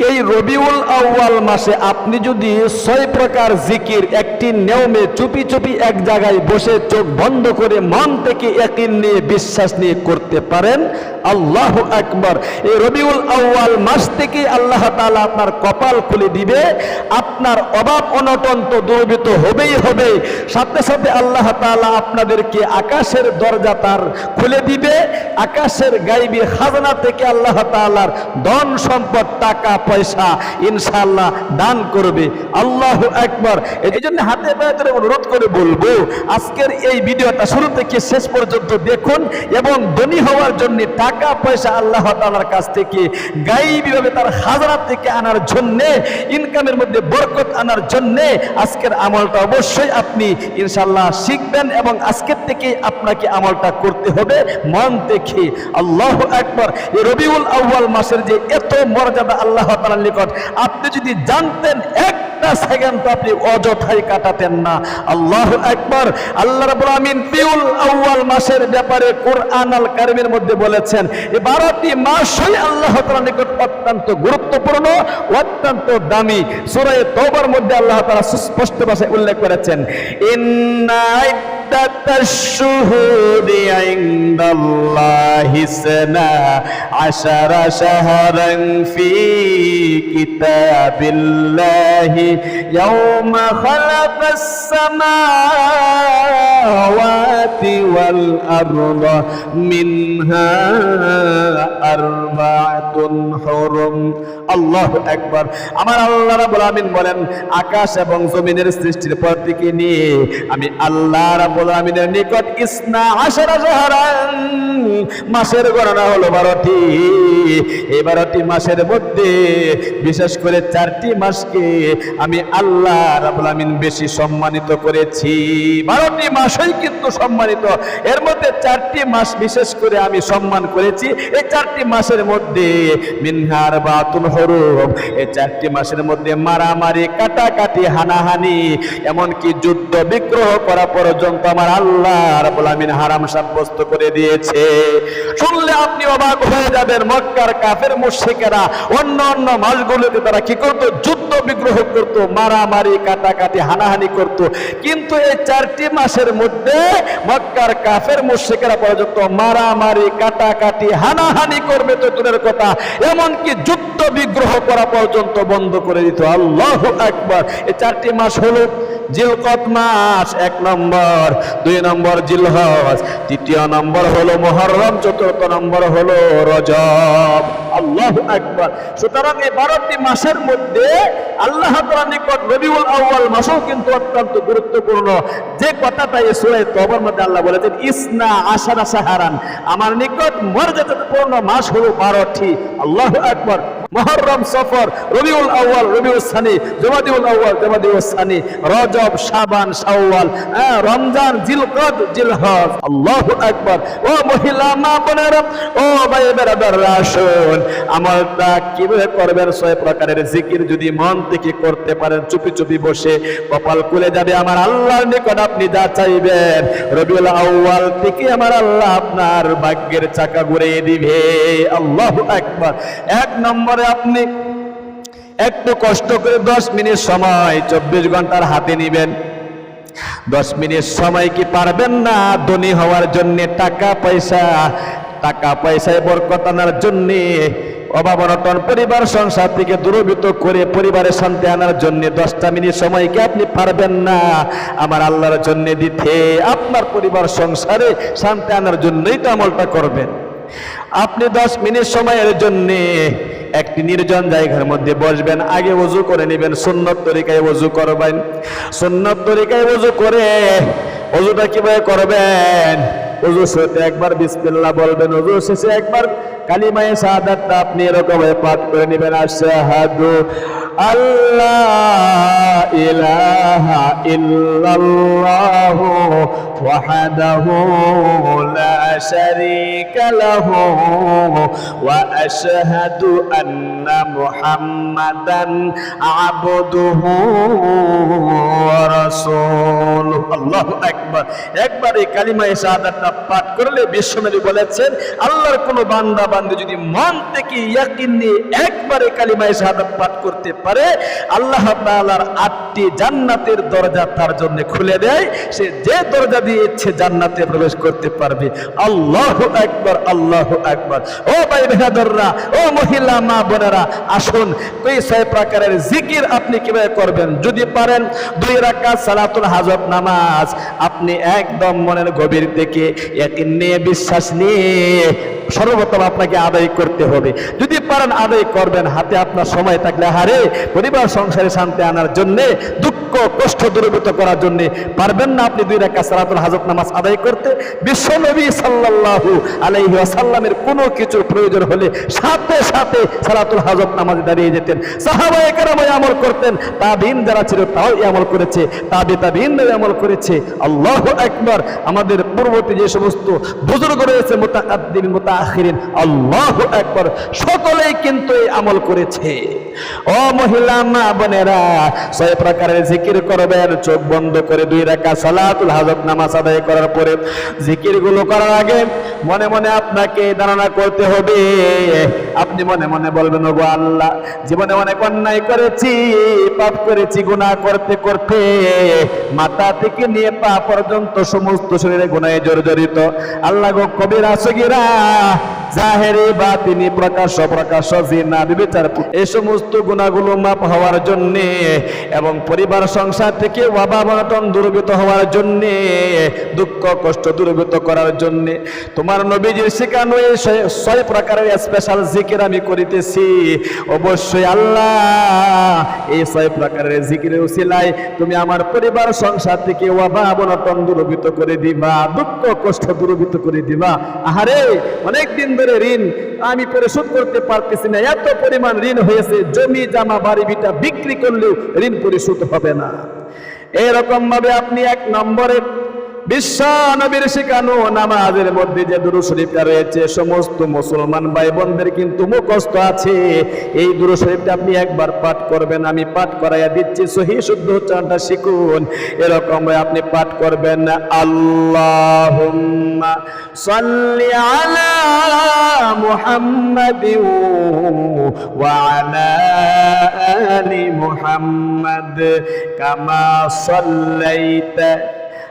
এই রবিউল আউয়াল মাসে আপনি যদি ছয় প্রকার জিকির, একটি নিয়মে চুপি চুপি এক জায়গায় বসে চোখ বন্ধ করে মন থেকে একই নিয়ে বিশ্বাস নিয়ে করতে পারেন। আল্লাহ আকবর। এই রবিউল আউয়াল মাস থেকে আল্লাহ তাআলা আপনার কপাল খুলে দিবে। আপনার অভাব অনটন তো দুর্বৃত হবেই হবে। সাথে সাথে আল্লাহ তাআলা আপনাদেরকে আকাশের দরজা তার খুলে দিবে। আকাশের গাইবি খাজনা থেকে আল্লাহ তাআলার ধন সম্পদ, টাকা পয়সা ইনশাআল্লাহ দান করবে। আল্লাহ একবার এই জন্য হাতে পায়ে অনুরোধ করে বলব, আজকের এই ভিডিওটা শুরু থেকে শেষ পর্যন্ত দেখুন এবং ধনী হওয়ার জন্য টাকা পয়সা আল্লাহ তাআলার কাছ থেকে গাইবিভাবে তার খাজনা থেকে আনার জন্য ইনকামের মধ্যে বরকত আনার জন্য আজকের আমলটা অবশ্যই আপনি ইনশাল্লাহ শিখবেন এবং আজকের থেকে আপনাকে আমলটা করতে হবে মন থেকে। আল্লাহ একবার রবিউল আউয়াল মাসের যে এত মর্যাদা আল্লাহ তাআলার নিকট। আপনি যদি জানতেন একটা সেকেন্ড তো আপনি অযথাই কাটাতেন না আল্লাহ একবার আল্লাহ রাব্বুল আমিন বিউল আউয়াল মাসের ব্যাপারে কোরআন আল কারিমের মধ্যে বলেছেন এই বারোটি মাসই আল্লাহ তাআলার নিকট অত্যন্ত গুরুত্বপূর্ণ অত্যন্ত দামি সূরা তওবার মধ্যে আল্লাহ তাআলা সুস্পষ্ট ভাষায় উল্লেখ করেছেন ইন্না عدة الشهور عند الله سنة عشر شهرا في كتاب الله يوم خلق السماوات والأرض منها أربعة حرم আল্লাহ একবার আমার আল্লাহ রাব্বুল আমিন বলেন আকাশ এবং জমিনের সৃষ্টির পর থেকে নিয়ে আমি আল্লাহ রাব্বুল আমিনের নিকট ইসনা আশারা জাহারান মাসের গণনা হলো বারোটি এই বারোটি মাসের মধ্যে বিশেষ করে চারটি মাসকে আমি আল্লাহ রাব্বুল আমিন বেশি সম্মানিত করেছি। বারোটি মাসই কিন্তু সম্মানিত। এর মধ্যে চারটি মাস বিশেষ করে আমি সম্মান করেছি। এই চারটি মাসের মধ্যে মিনহার বাতুল হরুব এই চারটি মাসের মধ্যে মারামারি, কাটাকাটি, হানাহানি, এমনকি যুদ্ধ বিগ্রহ করা পর্যন্ত আমার আল্লাহ রাব্বুল আমিন হারাম সাব্যস্ত করে দিয়েছে। শুনলে আপনি অবাক হয়ে যাবেন, মক্কার কাফের মুশরিকেরা অন্য অন্য মাসগুলোতে তারা কি করতো? যুদ্ধ বিগ্রহ করত, মারামারি, কাটাকাটি, হানাহানি করত। কিন্তু এই চারটি মাসের মধ্যে মক্কার কাফের মুশরিকেরা পর্যন্ত মারামারি, কাটাকাটি, হানাহানি করবে তো দূরের কথা। এমনকি যুদ্ধ বিগ্রহ করা পর্যন্ত বন্ধ করে দিত। আল্লাহ একবার এই চারটি মাস হলো জিলকত মাস, এক নম্বর। দুই নম্বর জিলহজ। তৃতীয় নম্বর হলো মহরম। চতুর্থ নম্বর হলো রজব। আল্লাহ একবার সুতরাং এই বারোটি মাসের মধ্যে আল্লাহ নিকট রবিউল আউয়াল মাসও কিন্তু অত্যন্ত গুরুত্বপূর্ণ। যে কথাটা এই সূরা তবর মধ্যে আল্লাহ বলেছেন, ইসনা আশারা সাহারান আমার নিকট মর্যাদাপূর্ণ মাস হলো বারোটি। আল্লাহ একবার মহরম সফর রবিউল আউয়াল রবিউল সানি জমাদিউল আউয়াল জমাদিউল সানি রজব শাবান শাওয়াল হ্যাঁ, রমজান জিলকদ জিলহজ আল্লাহু আকবার। ও মহিলা মা বোনেরা ও ভাই বেরাদাররা আসুন। আমলটা কীভাবে করবেন? ছয় প্রকারের জিকির যদি মন থেকে করতে পারেন চুপি চুপি বসে কপাল খুলে যাবে। আমার আল্লাহর নিকট আপনি যা চাইবেন রবিউল আউয়াল থেকে আমার আল্লাহ আপনার ভাগ্যের চাকা ঘুরিয়ে দিবে। আল্লাহু আকবার। এক নম্বরে আপনি? একটু কষ্ট করে দশ মিনিট সময়, চব্বিশ ঘণ্টার হাতে নিবেন। দশ মিনিট সময় কি পারবেন না? ধনী হওয়ার জন্য টাকা পয়সা, টাকা পয়সায় বরকত আনার জন্য, অভাব অনটন, পরিবার, সংসার থেকে দূরভূত করে পরিবারের শান্তি আনার জন্য দশটা মিনিট সময় কি আপনি পারবেন না? আমার আল্লাহর জন্য দিতে, আপনার পরিবার, সংসারে শান্তি আনার জন্যই তো আমলটা করবেন। আপনি দশ মিনিট সময়ের জন্য একটি নির্জন জায়গার মধ্যে বসবেন, আগে ওযু করে নেবেন, সুন্নত তরিকায় ওযু করবেন। সুন্নত তরিকায় ওযু করে ওযুটা কীভাবে করবেন? ওযু শুরুতে একবার বিসমিল্লাহ বলবেন, ওযু শেষে একবার কালিমায়ে শাহাদাতটা আপনি এরকম পাঠ করে নেবেন, আশহাদু আল্লাহ ইলাহা ইল্লাল্লাহ وحده لا شريك له وأشهد أن محمدا عبده ورسوله الله أكبر একবার এই কালিমায়ে শাহাদাতটা পাঠ করলে বিশ্বনবী বলেছেন আল্লাহর কোনো বান্দা বান্দে যদি মন থেকে ইয়াকিন নিয়ে একবার এই কালিমায়ে শাহাদাত পাঠ করতে পারে আল্লাহ তাআলার আটটি জান্নাতের দরজা তার জন্য খুলে দেয় সে যে দরজা দিয়ে ইচ্ছে জান্নাতে প্রবেশ করতে পারবে। আল্লাহ একবার আল্লাহ একবার ও ভাই বেহাদররা, ও মহিলা, মা বোনেরা, আসুন কই ছয় প্রকারের জিকির আপনি কীভাবে করবেন? যদি পারেন, দুই রাকাত সালাতুল হাজত নামাজ। আপনি একদম মনের গভীর থেকে ইয়াকিন নিয়ে বিশ্বাস নিয়ে সর্বপ্রথম আপনাকে আদায় করতে হবে। পারেন আদায় করবেন, হাতে আপনার সময় থাকলে হারে পরিবার, সংসারে শান্তি আনার জন্য, দুঃখ, কষ্ট দূরীভূত করার জন্য পারবেন না আপনি দুই রাখা সালাতুল হাজত নামাজ আদায় করতে। বিশ্ব নবী সাল্লাল্লাহু আলাইহি ওয়াসাল্লামের কোনো কিছুর প্রয়োজন হলে সাথে সাথে সালাতুল হাজত নামাজে দাঁড়িয়ে যেতেন। সাহাবায়ে কেরাম এই আমল করতেন। তাবিন যারা ছিল তাও আমল করেছে। তাবি তাবিন আমল করেছে। আল্লাহু আকবার। আমাদের পূর্ববর্তী যে সমস্ত বুজুর্গ রয়েছে মুতাকাদ্দিমিন মুতাআখিরিন, আল্লাহু আকবার। সকলেই কিন্তু এই আমল করেছে। ও মহিলা, মা বোনেরা, ছয় প্রকারের জিকির করবেন। চোখ বন্ধ করে দুই রাকা সালাতুল হাজত নামাজ আদায় করার পরে জিকিরগুলো করার আগে মনে মনে আপনাকে ধারণা করতে হবে আপনি মনে মনে বলবেন, ওগো আল্লাহ, জীবনে অনেক অন্যায় করেছি, পাপ করেছি গুণা করতে করতে। মাথা থেকে নিয়ে পা পর্যন্ত সমস্ত শরীরে গুণায় জর্জরিত। আল্লাহ গো কবিরা, সগিরা জাহেরি বা তিনি প্রকাশ্য প্রকাশ্য জিনা, বিবেচার এই সমস্ত গুণাগুলো মাপ হওয়ার জন্যে এবং পরিবার, সংসার থেকে অভাবনটন দূরীভূত হওয়ার জন্যে, দুঃখ, কষ্ট দূরীভূত করার জন্যে। তোমার নবীজির শেখানো এই ছয়- প্রকারের স্পেশাল জিকির আমি করিতেছি। অবশ্যই আল্লাহ এই ছয় প্রকারের জিকিরের উসিলায় তুমি আমার পরিবার, সংসার থেকে অভাবনটন দূরীভূত করে দিবা, দুঃখ, কষ্ট দূরীভূত করে দিবা। আহারে অনেক দিন ধরে ঋণ আমি পরিশোধ করতে পারতেছি না। এত পরিমাণ ঋণ হয়েছে, জমি, জামা, বাড়ি বিটা বিক্রি করলেও ঋণ পরিশোধ হবে না। এরকম ভাবে আপনি এক নম্বরে বিশ্ব নবীর শিখানো নামাজের মধ্যে যে দুরু শরীফটা রয়েছে, সমস্ত মুসলমান ভাই বোনদের কিন্তু মুখস্থ আছে। এই দুরু শরীফটা আপনি একবার পাঠ করবেন, আমি পাঠ করাইয়া দিচ্ছি। সহি শুদ্ধ উচ্চারণটা শিখুন। এরকম আপনি পাঠ করবেন, আল্লাহুম্মা সাল্লি আলা মুহাম্মাদিন ওয়া মুহাম্মাদ কামা সাল্লাইতা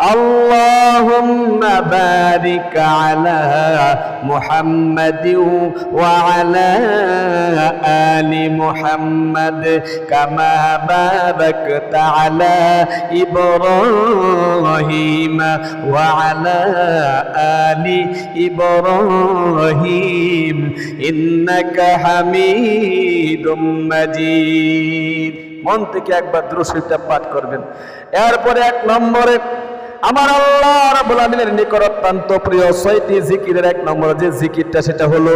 اللهم بارك على محمد وعلى آل محمد كما باركت على إبراهيم وعلى آل إبراهيم إنك حميد مجيد মন থেকে একবার দ্রুশিটা পাঠ করবেন এরপরে এক নম্বরে আমার আল্লাহ রাব্বুল আলামিনের নিকট অত্যন্ত প্রিয় ছয়টি জিকিরের এক নম্বর যে জিকিরটা সেটা হলো,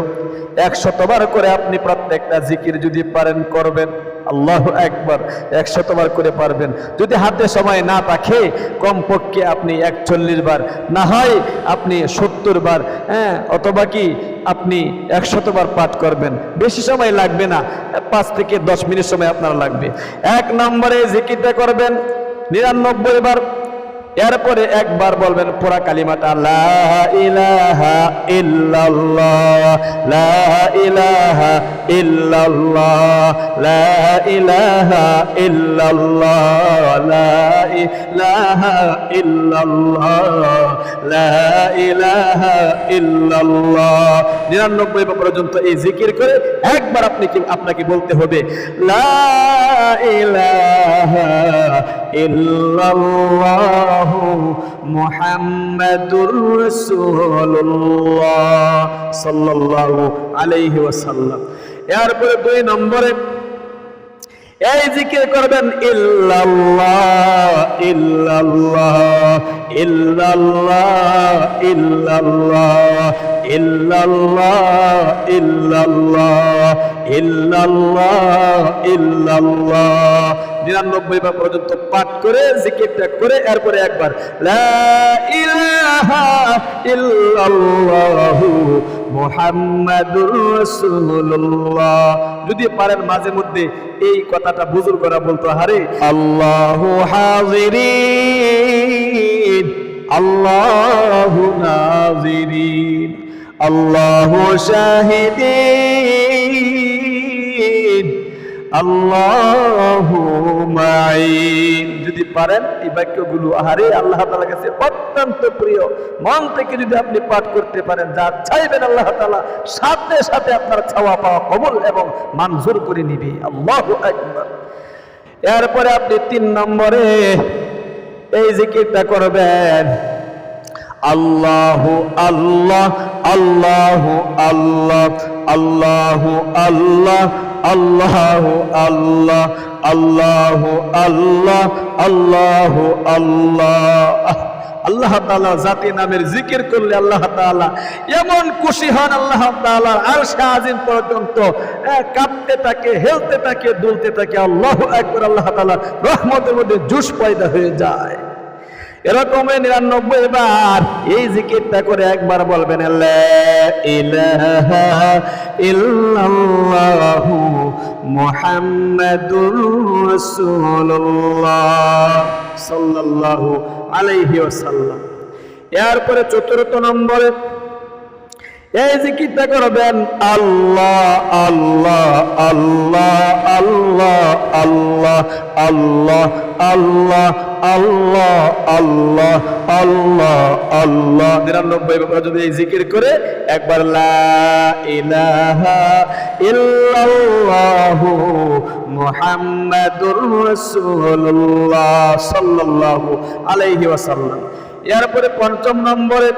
একশতবার করে আপনি প্রত্যেকটা জিকির যদি পারেন করবেন, আল্লাহ একবার একশতবার করে পারবেন। যদি হাতে সময় না থাকে, কমপক্ষে আপনি একচল্লিশ বার, না হয় আপনি সত্তর বার হ্যাঁ অথবা কি আপনি একশতবার পাঠ করবেন। বেশি সময় লাগবে না, পাঁচ থেকে দশ মিনিট সময় আপনার লাগবে। এক নম্বরে জিকিরটা করবেন, নিরানব্বই বার এরপরে একবার বলবেন, পুরা কালিমাটা ইলাহা ইলাহা ইলাহা ইল্লাল্লাহ ইলাহা ইল্লাল্লাহ নিরানব্বই পর্যন্ত এই জিকির করে একবার আপনি কি, আপনাকে বলতে হবে, লা ইলাহা মুহাম্মাদুর রাসূলুল্লাহ সাল্লাল্লাহু আলাইহি ওয়াসাল্লাম। এরপরে দুই নম্বরে, এই জিকির করবেন, ইল্লাল্লাহ ইল্লাল্লাহ ইল্লাল্লাহ ইল্লাল্লাহ ইল্লাল্লাহ ইল্লাল্লাহ ইল্লাল্লাহ ইল্লাল্লাহ। নিরানব্বই বার পর্যন্ত পাঠ করে, জিকিরটা করে, এরপরে একবার যদি পারেন মাঝে মধ্যে এই কথাটা বুজুর করা বলতো হারে আল্লাহ হাজিরিন, আল্লাহ নাজিরিন, আল্লাহু শাহিদিন। আল্লাহু যদি পারেন এই বাক্যগুলো আহারে আল্লাহ তাআলার কাছে অত্যন্ত প্রিয়। মন থেকে যদি আপনি পাঠ করতে পারেন, যা চাইবেন আল্লাহ তাআলা, সাথে সাথে আপনার চাওয়া পাওয়া কবুল এবং মঞ্জুর করে নিবে। আল্লাহু আকবার। এরপরে আপনি তিন নম্বরে এই যে জিকিরটা করবেন। আল্লাহ আল্লাহ আল্লাহ আল্লাহ আল্লাহ আল্লাহ আল্লাহু আল্লাহ আল্লাহ আল্লাহ আল্লাহ আল্লাহ। আল্লাহ তাআলা জাতি নামের জিকির করলে আল্লাহ তাআলা এমন খুশি হন আল্লাহ তাআলা। আর আজিম পর্যন্ত কাঁপতে থাকে, হেলতে থাকে, দুলতে থাকে। আল্লাহ একবার আল্লাহ তাআলা রহমতের মধ্যে জুস পয়দা হয়ে যায়। এরকম নিরানব্বই বার এই জিকিরটা করে একবার বলবেন সাল্লাল্লাহু আলাইহি এরপরে চতুর্থ নম্বরে এই জিকিরটা করবেন, আল্লাহ আল্লাহ আল্লাহ আল্লাহ আল্লাহ আল্লাহ আল্লাহ আল্লাহ আল্লাহ আল্লাহ আল্লাহ। নিরানব্বই বার যদি এই জিকির করে, একবার ইল্লাল্লাহু মুহাম্মাদুর রাসূলুল্লাহ সাল্লাল্লাহু আলাইহি ওয়াসাল্লাম। এরপরে পঞ্চম নম্বরে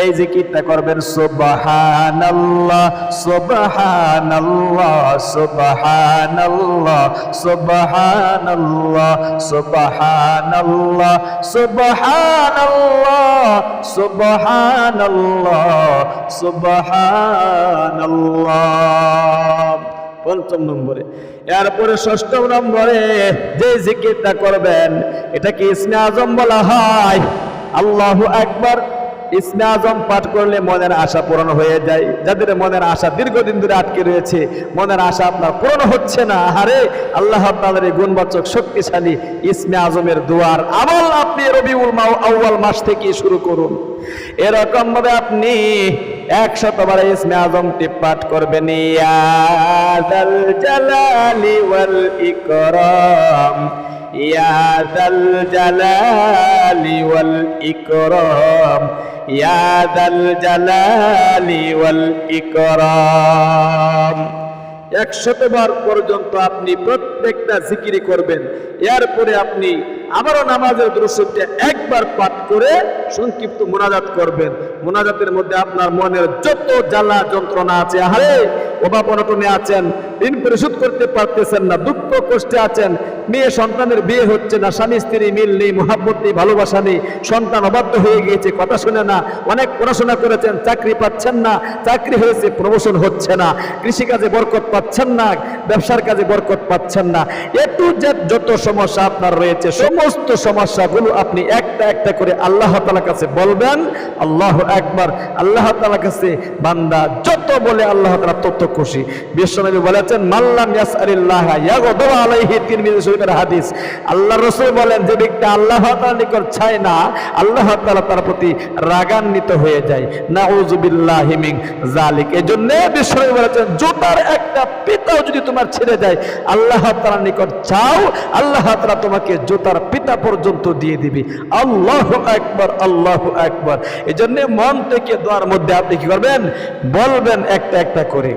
এই যে জিকিরটা করবেন, সুবহানাল্লাহ সুবহানাল্লাহ সুবহানাল্লাহ সুবহানাল্লাহ সুবহানাল্লাহ সুবহানাল্লাহ সুবহানাল্লাহ সুবহানাল্লাহ। পঞ্চম নম্বরে। এরপরে ষষ্ঠ নম্বরে যে জিকিরটা করবেন, এটা কি ইসমে আজম বলা হয়? আল্লাহু একবার ইসমে আজম পাঠ করলে মনের আশা পূরণ হয়ে যায়। যাদের মনের আশা দীর্ঘদিন ধরে আটকে রয়েছে, মনের আশা আপনার পূরণ হচ্ছে না। আরে আল্লাহ তাআলার এই গুণবাচক, শক্তিশালী ইসমে আজমের দুয়ার আমল আপনি রবিউল মাও আউয়াল মাস থেকে শুরু করুন। এরকম ভাবে আপনি একশতবার ইসমে আজমটি পাঠ করবেন। জালালি ওয়াল ইকরাম। يا ذا الجلال والإكرام يا ذا الجلال والإكرام একশতবার পর্যন্ত আপনি প্রত্যেকটা জিকিরি করবেন এরপরে আপনি আবারও নামাজের দৃশ্যটা একবার পাঠ করে সংক্ষিপ্ত মোনাজাত করবেন মোনাজাতের মধ্যে আপনার মনের যত জ্বালা যন্ত্রণা আছে আরে অভাব অনটনে আছেন, ঋণ পরিশোধ করতে পারতেছেন না, দুঃখ কষ্টে আছেন, মেয়ে সন্তানের বিয়ে হচ্ছে না, স্বামী স্ত্রী মিল নেই, মোহাব্বত নেই, ভালোবাসা নেই, সন্তান অবাধ্য হয়ে গিয়েছে, কথা শুনে না, অনেক পড়াশোনা করেছেন, চাকরি পাচ্ছেন না, চাকরি হয়েছে প্রমোশন হচ্ছে না, কৃষিকাজে বরকত পাচ্ছেন না, ব্যবসার কাজে বরকত পাচ্ছেন না একটু যত সমস্যা আপনার রয়েছে, সমস্ত সমস্যাগুলো আপনি একটা একটা করে আল্লাহ তালার কাছে বলবেন, আল্লাহ একবার আল্লাহ তালার কাছে বান্দা যত বলে আল্লাহ তালা তত খুশি। বিশ্বনবী বলেছেন মাল্লাম হাদিস। আল্লাহ রাসূল বলেন, যে ব্যক্তি আল্লাহ তাআলার নিকট চায় না, আল্লাহ তাআলা তার প্রতি রাগান্বিত হয়ে যায়। নাউযুবিল্লাহি মিন জালিক এজন্য বিশ্বনবী বলেছেন, জুতার একটা পিতাও যদি তোমার ছেড়ে যায় আল্লাহ তাআলার নিকট চাও আল্লাহ তালা তোমাকে জুতার পিতা পর্যন্ত দিয়ে দিবে। আল্লাহ একবার আল্লাহ একবার এজন্য মন থেকে দোয়ার মধ্যে আপনি কি করবেন? বলবেন একটা একটা করে।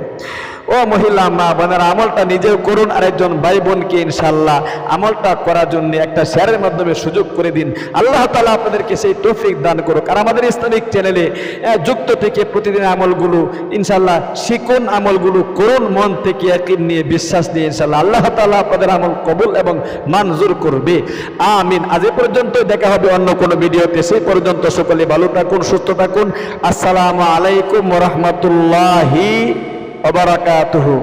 ও মহিলা, মা বোনের, আমলটা নিজেও করুন আর একজন ভাই বোনকে ইনশাল্লাহ আমলটা করার জন্য একটা শেয়ারের মাধ্যমে সুযোগ করে দিন। আল্লাহ তালা আপনাদেরকে সেই তৌফিক দান করুক। আর আমাদের ইসলামিক চ্যানেলে যুক্ত থেকে প্রতিদিন আমলগুলো ইনশাল্লাহ শিকুন আমলগুলো করুন, মন থেকে একই নিয়ে বিশ্বাস নিয়ে ইনশাল্লাহ আল্লাহ তালা আপনাদের আমল কবুল এবং মঞ্জুর করবে। আমিন। আজ এ পর্যন্ত দেখা হবে অন্য কোনো ভিডিওতে। সেই পর্যন্ত সকলে ভালো থাকুন, সুস্থ থাকুন। আসসালামু আলাইকুম রহমতুল্লাহি وبركاته